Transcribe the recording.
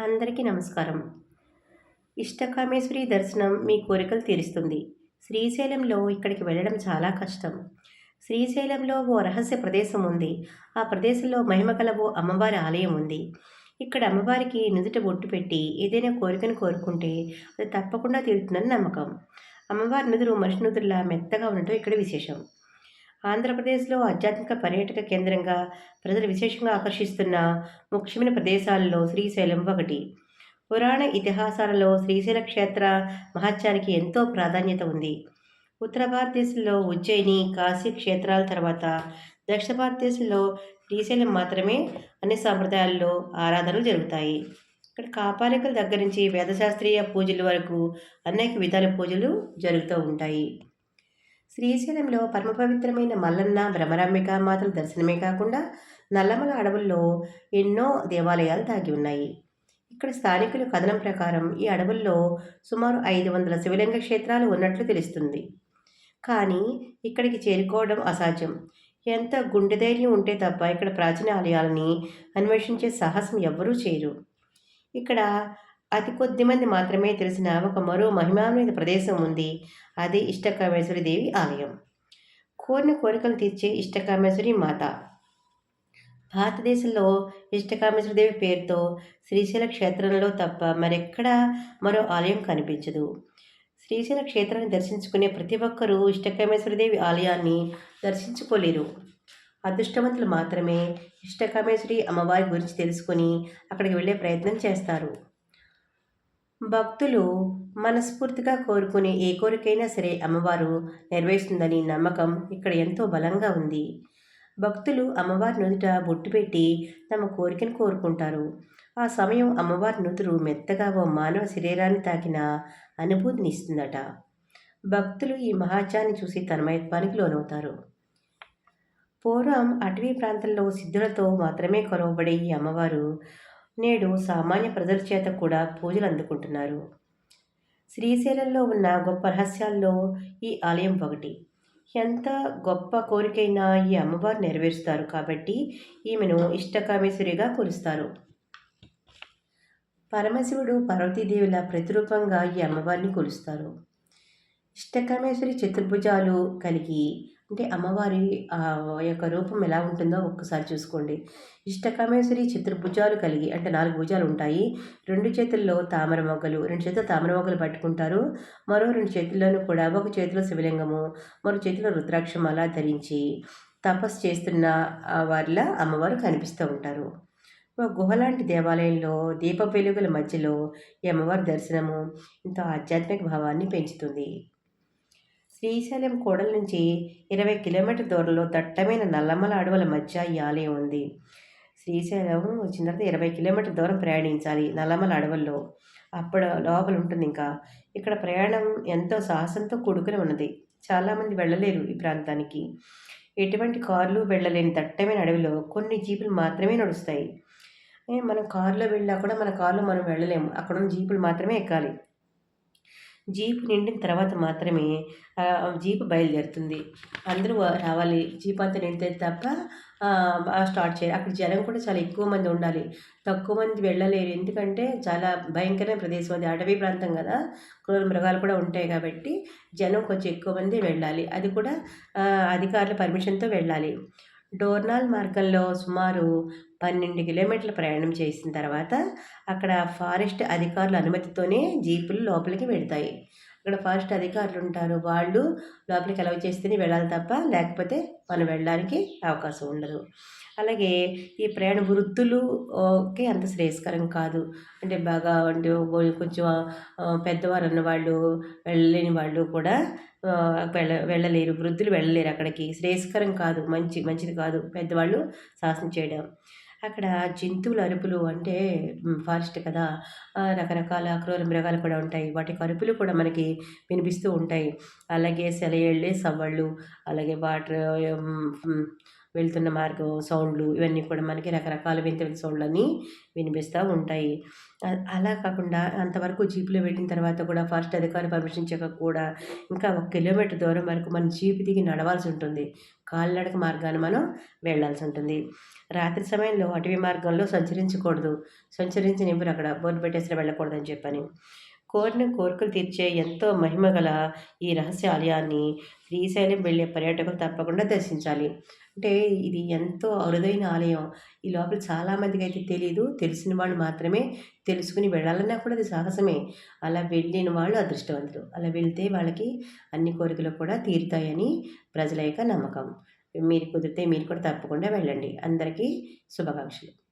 అందరికీ నమస్కారం. ఇష్టకామేశ్వరి దర్శనం మీ కోరికలు తీరుస్తుంది. శ్రీశైలంలో ఇక్కడికి వెళ్ళడం చాలా కష్టం. శ్రీశైలంలో ఓ రహస్య ప్రదేశం ఉంది. ఆ ప్రదేశంలో మహిమగల ఓ అమ్మవారి ఆలయం ఉంది. ఇక్కడ అమ్మవారికి నుదుట బొట్టు పెట్టి ఏదైనా కోరికను కోరుకుంటే అది తప్పకుండా తీరుతుందని నమ్మకం. అమ్మవారి నుదురు మనిషి నుదురులా మెత్తగా ఉండటం ఇక్కడ విశేషం. ఆంధ్రప్రదేశ్లో ఆధ్యాత్మిక పర్యాటక కేంద్రంగా ప్రజలు విశేషంగా ఆకర్షిస్తున్న ముఖ్యమైన ప్రదేశాలలో శ్రీశైలం ఒకటి. పురాణ ఇతిహాసాలలో శ్రీశైల క్షేత్ర మహత్యానికి ఎంతో ప్రాధాన్యత ఉంది. ఉత్తర భారతదేశంలో ఉజ్జయిని కాశీ క్షేత్రాల తర్వాత దక్షిణ భారతదేశంలో శ్రీశైలం మాత్రమే అన్ని సాంప్రదాయాల్లో ఆరాధనలు జరుగుతాయి. ఇక్కడ కాపాలికల దగ్గర నుంచి వేదశాస్త్రీయ పూజల వరకు అనేక విధాల పూజలు జరుగుతూ ఉంటాయి. శ్రీశైలంలో పరమ పవిత్రమైన మల్లన్న భ్రమరాంబిక మాతల దర్శనమే కాకుండా నల్లమల అడవుల్లో ఎన్నో దేవాలయాలు దాగి ఉన్నాయి. ఇక్కడ స్థానికుల కథనం ప్రకారం ఈ అడవుల్లో సుమారు ఐదు వందల శివలింగ క్షేత్రాలు ఉన్నట్లు తెలుస్తుంది. కానీ ఇక్కడికి చేరుకోవడం అసాధ్యం. ఎంత గుండె ధైర్యం ఉంటే తప్ప ఇక్కడ ప్రాచీన ఆలయాలని అన్వేషించే సాహసం ఎవ్వరూ చేయరు. ఇక్కడ అతి కొద్ది మంది మాత్రమే తెలిసిన ఒక మరో మహిమాన్విత ప్రదేశం ఉంది. అది ఇష్టకామేశ్వరి దేవి ఆలయం. కోరిన కోరికలు తీర్చే ఇష్టకామేశ్వరి మాత. భారతదేశంలో ఇష్టకామేశ్వరి దేవి పేరుతో శ్రీశైల క్షేత్రంలో తప్ప మరెక్కడా మరో ఆలయం కనిపించదు. శ్రీశైల క్షేత్రాన్ని దర్శించుకునే ప్రతి ఒక్కరూ ఇష్టకామేశ్వరి దేవి ఆలయాన్ని దర్శించుకోలేరు. అదృష్టవంతులు మాత్రమే ఇష్టకామేశ్వరి అమ్మవారి గురించి తెలుసుకొని అక్కడికి వెళ్ళే ప్రయత్నం చేస్తారు. భక్తులు మనస్ఫూర్తిగా కోరుకునే ఏ కోరికైనా సరే అమ్మవారు నెరవేరుస్తుందని నమ్మకం ఇక్కడ ఎంతో బలంగా ఉంది. భక్తులు అమ్మవారి నుదుట బొట్టు పెట్టి తమ కోరికను కోరుకుంటారు. ఆ సమయం అమ్మవారి నుదురు మెత్తగా ఓ మానవ శరీరాన్ని తాకిన అనుభూతిని ఇస్తుందట. భక్తులు ఈ మహాచాన్ని చూసి తన్మయత్వానికి లోనవుతారు. పూర్వం అటవీ ప్రాంతంలో సిద్ధులతో మాత్రమే కొలవబడే ఈ అమ్మవారు నేడు సామాన్య ప్రజల చేత కూడా పూజలు అందుకుంటున్నారు. శ్రీశైలంలో ఉన్న గొప్ప రహస్యాల్లో ఈ ఆలయం ఒకటి. ఎంత గొప్ప కోరికైనా ఈ అమ్మవారు నెరవేరుస్తారు కాబట్టి ఈమెను ఇష్టకామేశ్వరిగా కొలుస్తారు. పరమశివుడు పార్వతీదేవుల ప్రతిరూపంగా ఈ అమ్మవారిని కొలుస్తారు. ఇష్టకామేశ్వరి చతుర్భుజాలు కలిగి అంటే అమ్మవారి యొక్క రూపం ఎలా ఉంటుందో ఒక్కసారి చూసుకోండి. ఇష్టకామేశ్వరి చతుర్భుజాలు కలిగి అంటే నాలుగు భుజాలు ఉంటాయి. రెండు చేతుల్లో తామర మొగ్గలు రెండు చేతులు తామర మొగ్గలు పట్టుకుంటారు. మరో రెండు చేతుల్లోనూ కూడా ఒక చేతిలో శివలింగము మరో చేతిలో రుద్రాక్షమాల ధరించి తపస్సు చేస్తున్న వారిలా అమ్మవారు కనిపిస్తూ ఉంటారు. ఒక గుహలాంటి దేవాలయంలో దీప వెలుగుల మధ్యలో ఈ అమ్మవారి దర్శనము ఎంతో ఆధ్యాత్మిక భావాన్ని పెంచుతుంది. శ్రీశైలం కోడల నుంచి ఇరవై కిలోమీటర్ దూరంలో దట్టమైన నల్లమల అడవుల మధ్య ఈ ఆలయం ఉంది. శ్రీశైలం వచ్చిన తర్వాత ఇరవై కిలోమీటర్ దూరం ప్రయాణించాలి నల్లమల అడవుల్లో. అప్పుడు లోపల ఉంటుంది ఇంకా. ఇక్కడ ప్రయాణం ఎంతో సాహసంతో కూడుకుని ఉన్నది. చాలామంది వెళ్ళలేరు ఈ ప్రాంతానికి. ఎటువంటి కార్లు వెళ్ళలేని దట్టమైన అడవిలో కొన్ని జీపులు మాత్రమే నడుస్తాయి. మనం కారులో వెళ్ళినా కూడా మన కారులో మనం వెళ్ళలేము. అక్కడ ఉన్న జీపులు మాత్రమే ఎక్కాలి. జీప్ నిండిన తర్వాత మాత్రమే జీప్ బయలుదేరుతుంది. అందరూ రావాలి. జీప్ అంతా నిండితే తప్ప స్టార్ట్ చేయాలి. అక్కడ జనం కూడా చాలా ఎక్కువ మంది ఉండాలి. తక్కువ మంది వెళ్ళలేరు. ఎందుకంటే చాలా భయంకరమైన ప్రదేశం అది. అడవి ప్రాంతం కదా. క్రూర మృగాలు కూడా ఉంటాయి కాబట్టి జనం కొంచెం ఎక్కువ మంది వెళ్ళాలి. అది కూడా అధికారుల పర్మిషన్తో వెళ్ళాలి. డోర్నాల్ మార్గంలో సుమారు పన్నెండు కిలోమీటర్ల ప్రయాణం చేసిన తర్వాత అక్కడ ఫారెస్ట్ అధికారుల అనుమతితోనే జీపులు లోపలికి వెళ్తాయి. అక్కడ ఫారెస్ట్ అధికారులు ఉంటారు వాళ్ళు లోపలికి అలవ్ చేస్తేనే వెళ్ళాలి తప్ప లేకపోతే మనం వెళ్ళడానికి అవకాశం ఉండదు. అలాగే ఈ ప్రయాణ వృద్ధులుకి అంత శ్రేయస్కరం కాదు. అంటే బాగా అంటే కొంచెం పెద్దవారు అన్న వాళ్ళు వెళ్ళలేని వాళ్ళు కూడా వెళ్ళ వెళ్ళలేరు. వృద్ధులు వెళ్ళలేరు అక్కడికి. శ్రేయస్కరం కాదు. మంచి మంచిది కాదు. పెద్దవాళ్ళు శాసనం చేయడం. అక్కడ జంతువుల అరుపులు అంటే ఫారెస్ట్ కదా రకరకాల క్రూర మృగాలు కూడా ఉంటాయి. వాటి అరుపులు కూడా మనకి వినిపిస్తూ ఉంటాయి. అలాగే సెలయేళ్ళే సవ్వళ్ళు అలాగే వాటర్ వెళ్తున్న మార్గం సౌండ్లు ఇవన్నీ కూడా మనకి రకరకాల వింత వింత సౌండ్లన్నీ వినిపిస్తూ ఉంటాయి. అలా కాకుండా అంతవరకు జీప్లో వెళ్ళిన తర్వాత కూడా ఫారెస్ట్ అధికారులు పర్మిషన్ ఇచ్చాక కూడా ఇంకా ఒక కిలోమీటర్ దూరం వరకు మనం జీపు దిగి నడవాల్సి ఉంటుంది. కాలినడక మార్గాన్ని మనం వెళ్ళాల్సి ఉంటుంది. రాత్రి సమయంలో అటవీ మార్గంలో సంచరించకూడదు. సంచరించనివ్వరు అక్కడ. బోర్డు పెట్టేసి వెళ్ళకూడదని చెప్పని. కోరిన కోరికలు తీర్చే ఎంతో మహిమ గల ఈ రహస్య ఆలయాన్ని శ్రీశైలం వెళ్ళే పర్యాటకులు తప్పకుండా దర్శించాలి. అంటే ఇది ఎంతో అరుదైన ఆలయం. ఈ లోపల చాలామందికి అయితే తెలియదు తెలిసిన వాళ్ళు మాత్రమే తెలుసుకుని వెళ్ళాలన్నా కూడా అది సాహసమే. అలా వెళ్ళిన వాళ్ళు అదృష్టవంతులు. అలా వెళ్తే వాళ్ళకి అన్ని కోరికలు కూడా తీరుతాయని ప్రజల యొక్క నమ్మకం. మీరు కుదిరితే మీరు కూడా తప్పకుండా వెళ్ళండి. అందరికీ శుభాకాంక్షలు.